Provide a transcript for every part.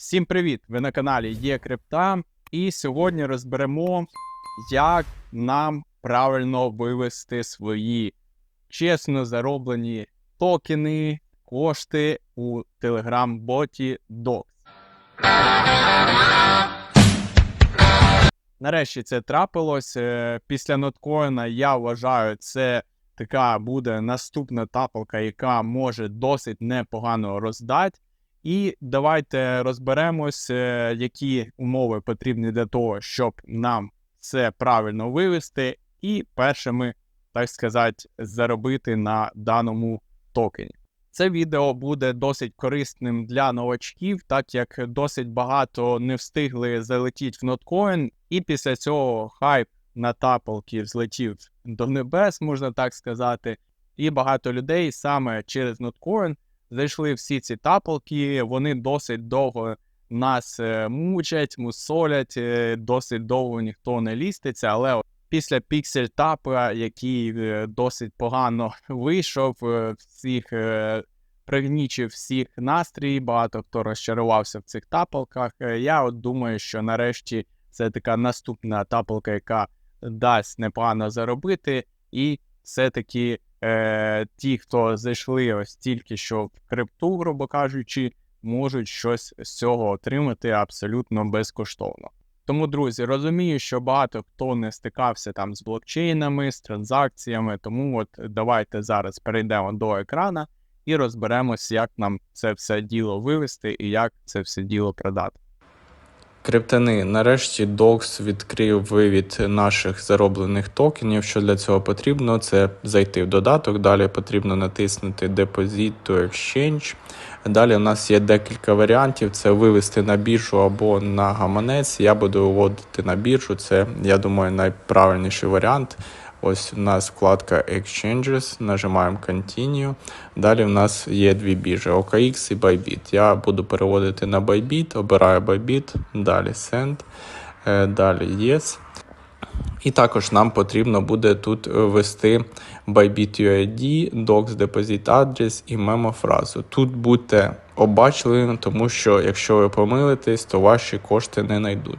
Всім привіт! Ви на каналі Є Крипта, і сьогодні розберемо, як нам правильно вивести свої чесно зароблені токени, кошти у телеграм-боті Dox. Нарешті це трапилось. Е, Після ноткоїна я вважаю, це така буде наступна тапалка, яка може досить непогано роздати. І давайте розберемось, е, які умови потрібні для того, щоб нам це правильно вивести, і першими, так сказати, заробити на даному токені. Це відео буде досить корисним для новачків, так як досить багато не встигли залетіти в ноткоін, і після цього хайп на тапалки взлетів до небес, можна так сказати. І багато людей саме через ноткоін зайшли всі ці тапалки, вони досить довго нас е, мучать, мусолять, е, досить довго ніхто не ліститься, але після піксель тапа, який е, досить погано вийшов, всіх пригнічив всіх настрій, багато хто розчарувався в цих тапалках. Я от думаю, що нарешті це така наступна тапалка, яка дасть непогано заробити, і все-таки е, ті, хто зайшли ось тільки що в крипту, грубо кажучи, можуть щось з цього отримати абсолютно безкоштовно. Тому, друзі, розумію, що багато хто не стикався там з блокчейнами, з транзакціями. Тому от давайте зараз перейдемо до екрана і розберемось, як нам це все діло вивести і як це все діло продати. Криптани, нарешті DOX відкрив вивід наших зароблених токенів. Що для цього потрібно? Це зайти в додаток. Далі потрібно натиснути Deposit to Exchange. Далі у нас є декілька варіантів: це вивести на біржу або на гаманець. Я буду виводити на біржу. Це, я думаю, найправильніший варіант. Ось у нас вкладка Exchanges, нажимаємо Continue. Далі в нас є дві біржі OKX і Bybit. Я буду переводити на Bybit, обираю Bybit, далі Send, е, далі Yes. І також нам потрібно буде тут ввести Bybit UID, Docs Deposit Address і мемофразу. Тут будьте обачливими, тому що якщо ви помилитесь, то ваші кошти не знайдуть.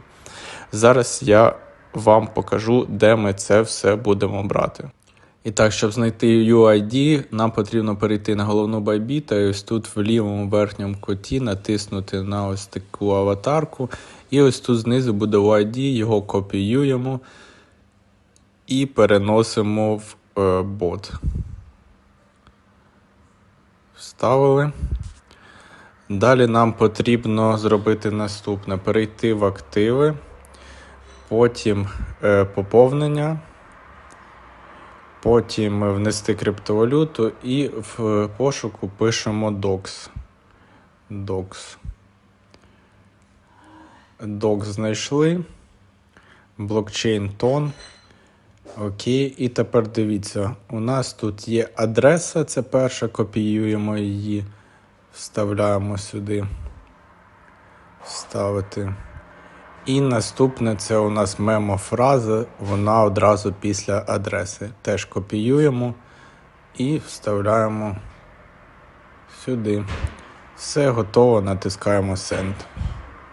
Зараз я вам покажу, де ми це все будемо брати. І так, щоб знайти UID, нам потрібно перейти на головну Bybit, і ось тут в лівому верхньому куті натиснути на ось таку аватарку. І ось тут знизу буде UID, його копіюємо і переносимо в е, бот. Вставили. Далі нам потрібно зробити наступне: перейти в активи, потім е, поповнення, потім внести криптовалюту і в пошуку пишемо DOX. DOX. DOX знайшли. Блокчейн тон. Окей, і тепер дивіться, у нас тут є адреса, це перша, копіюємо її, вставляємо сюди. Вставити. І наступне це у нас мемо-фраза, вона одразу після адреси. Теж копіюємо і вставляємо сюди. Все готово, натискаємо Send.